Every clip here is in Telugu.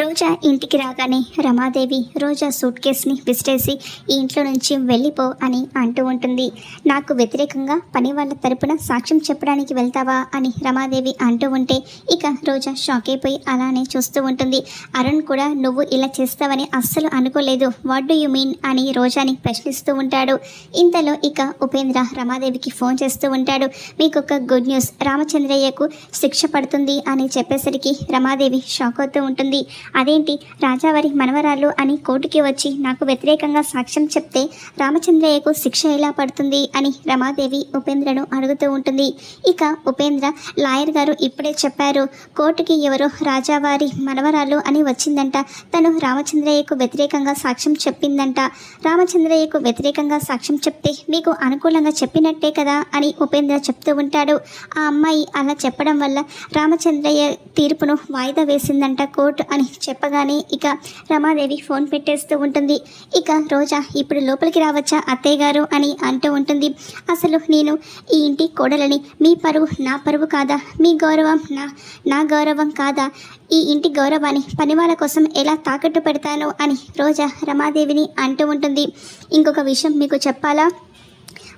రోజా ఇంటికి రాగానే రమాదేవి రోజా సూట్ కేస్ని విసిరేసి ఈ ఇంట్లో నుంచి వెళ్ళిపో అని అంటూ ఉంటుంది. నాకు వ్యతిరేకంగా పని వాళ్ళ తరపున సాక్ష్యం చెప్పడానికి వెళ్తావా అని రమాదేవి అంటూ ఉంటే ఇక రోజా షాక్ అయిపోయి అలానే చూస్తూ ఉంటుంది. అరుణ్ కూడా నువ్వు ఇలా చేస్తావని అస్సలు అనుకోలేదు. వాట్ డూ యు మీన్ అని రోజాని ప్రశ్నిస్తూ ఉంటాడు. ఇంతలో ఇక ఉపేంద్ర రమాదేవికి ఫోన్ చేస్తూ ఉంటాడు. మీకు ఒక గుడ్ న్యూస్ రామచంద్రయ్యకు శిక్ష పడుతుంది అని చెప్పేసరికి రమాదేవి షాక్ అవుతూ ఉంటుంది. అదేంటి? రాజావారి మనవరాలు అని కోర్టుకి వచ్చి నాకు వ్యతిరేకంగా సాక్ష్యం చెప్తే రామచంద్రయ్యకు శిక్ష ఎలా పడుతుంది అని రమాదేవి ఉపేంద్రను అడుగుతూ ఉంటుంది. ఇక ఉపేంద్ర లాయర్ గారు ఇప్పుడే చెప్పారు కోర్టుకి ఎవరో రాజావారి మనవరాలు అని వచ్చిందంట. తను రామచంద్రయ్యకు వ్యతిరేకంగా సాక్ష్యం చెప్పిందంట. రామచంద్రయ్యకు వ్యతిరేకంగా సాక్ష్యం చెప్తే మీకు అనుకూలంగా చెప్పినట్టే కదా అని ఉపేంద్ర చెప్తూ ఉంటాడు. ఆ అమ్మాయి అలా చెప్పడం వల్ల రామచంద్రయ్య తీర్పును వాయిదా వేసిందంట కోర్టు అని చెప్పగానే ఇక రమాదేవి ఫోన్ పెట్టేస్తూ ఉంటుంది. ఇక రోజా ఇప్పుడు లోపలికి రావచ్చా అత్తయ్య గారు అని అంటూ ఉంటుంది. అసలు నేను ఈ ఇంటి కోడలని మీ పరువు నా పరువు కాదా? మీ గౌరవం నా నా గౌరవం కాదా? ఈ ఇంటి గౌరవాన్ని పనివాళ్ళ కోసం ఎలా తాకట్టు పెడతాను అని రోజా రమాదేవిని అంటూ ఉంటుంది. ఇంకొక విషయం మీకు చెప్పాలా?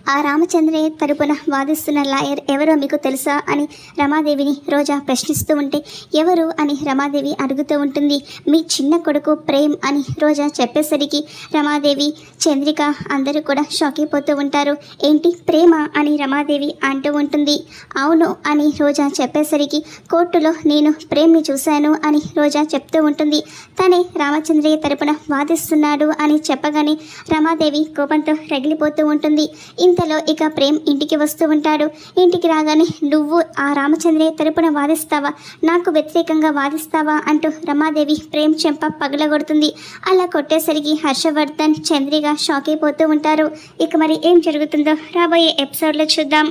ఆ రామచంద్రయ్య తరపున వాదిస్తున్న లాయర్ ఎవరో మీకు తెలుసా అని రమాదేవిని రోజా ప్రశ్నిస్తూ ఉంటే ఎవరు అని రమాదేవి అడుగుతూ ఉంటుంది. మీ చిన్న కొడుకు ప్రేమ్ అని రోజా చెప్పేసరికి రమాదేవి చంద్రిక అందరూ కూడా షాక్ అయిపోతూ ఉంటారు. ఏంటి ప్రేమ అని రమాదేవి అంటూ ఉంటుంది. అవును అని రోజా చెప్పేసరికి కోర్టులో నేను ప్రేమ్ని చూశాను అని రోజా చెప్తూ ఉంటుంది. తనే రామచంద్రయ్య తరపున వాదిస్తున్నాడు అని చెప్పగానే రమాదేవి కోపంతో రగిలిపోతూ ఉంటుంది. ఇంతలో ఇక ప్రేమ్ ఇంటికి వస్తూ ఉంటాడు. ఇంటికి రాగానే నువ్వు ఆ రామచంద్రయ్య తరపున వాదిస్తావా? నాకు వ్యతిరేకంగా వాదిస్తావా? అంటూ రమాదేవి ప్రేమ్ చెంప పగలగొడుతుంది. అలా కొట్టేసరికి హర్షవర్ధన్ చంద్రిగా షాక్ అయిపోతూ ఉంటారు. ఇక మరి ఏం జరుగుతుందో రాబోయే ఎపిసోడ్లో చూద్దాం.